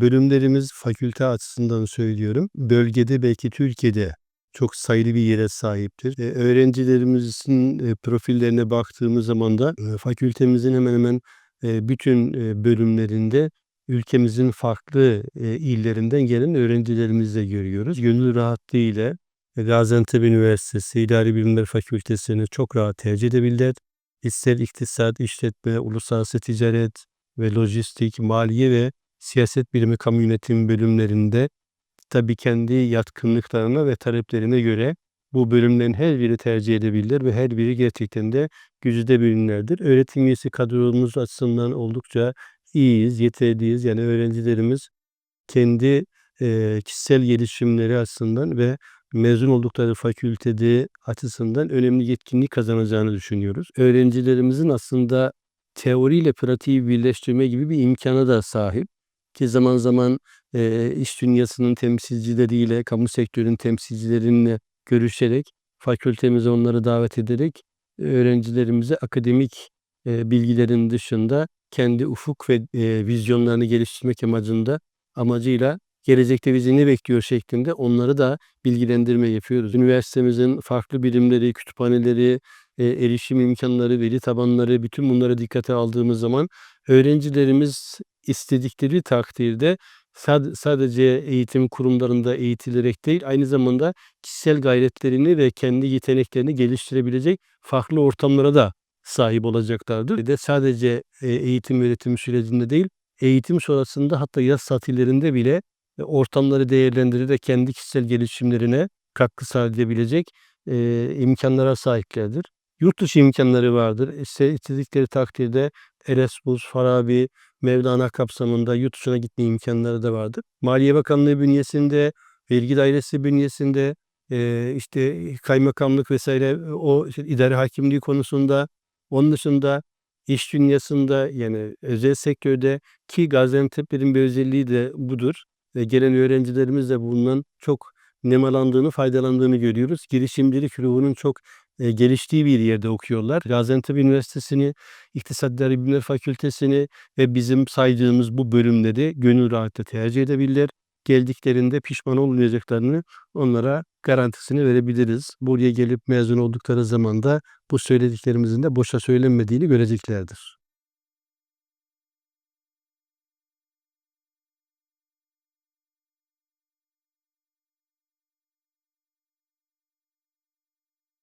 Bölümlerimiz fakülte açısından söylüyorum, bölgede belki Türkiye'de çok sayılı bir yere sahiptir. Eee, öğrencilerimizin, eee, profillerine baktığımız zaman da, eee, fakültemizin hemen hemen, eee, bütün, eee, bölümlerinde ülkemizin farklı, eee, illerinden gelen öğrencilerimizi görüyoruz. Gönül rahatlığıyla Gaziantep Üniversitesi İdari Bilimler Fakültesini çok rahat tercih edebilirler. İster iktisat, işletme, uluslararası ticaret ve lojistik, maliye ve siyaset bilimi, kamu yönetimi bölümlerinde tabii kendi yatkınlıklarına ve taleplerine göre bu bölümlerin her birini tercih edebilirler ve her biri gerçekten de güzide bölümlerdir. Öğretim üyesi kadromuz açısından oldukça iyiyiz, yeterliyiz. Yani öğrencilerimiz kendi, eee, kişisel gelişimleri açısından ve mezun oldukları fakültede açısından önemli yetkinlik kazanacağını düşünüyoruz. Öğrencilerimizin aslında teoriyle pratiği birleştirme gibi bir imkâna da sahip ki zaman zaman, eee, iş dünyasının temsilcileriyle, kamu sektörünün temsilcileriyle görüşerek, fakültemize onları davet ederek öğrencilerimize akademik, eee, bilgilerin dışında kendi ufuk ve, eee, vizyonlarını geliştirmek amacında amacıyla gelecekte bizi ne bekliyor şeklinde onları da bilgilendirme yapıyoruz. Üniversitemizin farklı birimleri, kütüphaneleri, eee, erişim imkânları, veri tabanları bütün bunları dikkate aldığımız zaman öğrencilerimiz istedikleri takdirde sad sadece eğitim kurumlarında eğitilerek değil, aynı zamanda kişisel gayretlerini ve kendi yeteneklerini geliştirebilecek farklı ortamlara da sahip olacaklardır. Bir de sadece, eee, eğitim öğretim sürecinde değil, eğitim sonrasında hatta yaz tatillerinde bile, eee, ortamları değerlendirerek kendi kişisel gelişimlerine katkı sağlayabilecek, eee, imkânlara sahiplerdir. Yurt dışı imkânları vardır. İste istedikleri takdirde Erasmus, Farabi, Mevlana kapsamında yurt dışına gitme imkânları da vardır. Maliye Bakanlığı bünyesinde, vergi dairesi bünyesinde, işte, kaymakamlık vs. o işte idare hakimliği konusunda, onun dışında iş dünyasında yani özel sektörde ki Gaziantep'lerin bir özelliği de budur. Ve gelen öğrencilerimiz de bundan çok nemalandığını, faydalandığını görüyoruz. Girişimcilik ruhunun çok, eee, geliştiği bir yerde okuyorlar. Gaziantep Üniversitesi'ni, İktisat İdari Bilimler Fakültesini ve bizim saydığımız bu bölümleri gönül rahatlıkla tercih edebilirler. Geldiklerinde pişman olmayacaklarını onlara garantisini verebiliriz. Buraya gelip mezun oldukları zaman da bu söylediklerimizin de boşa söylenmediğini göreceklerdir.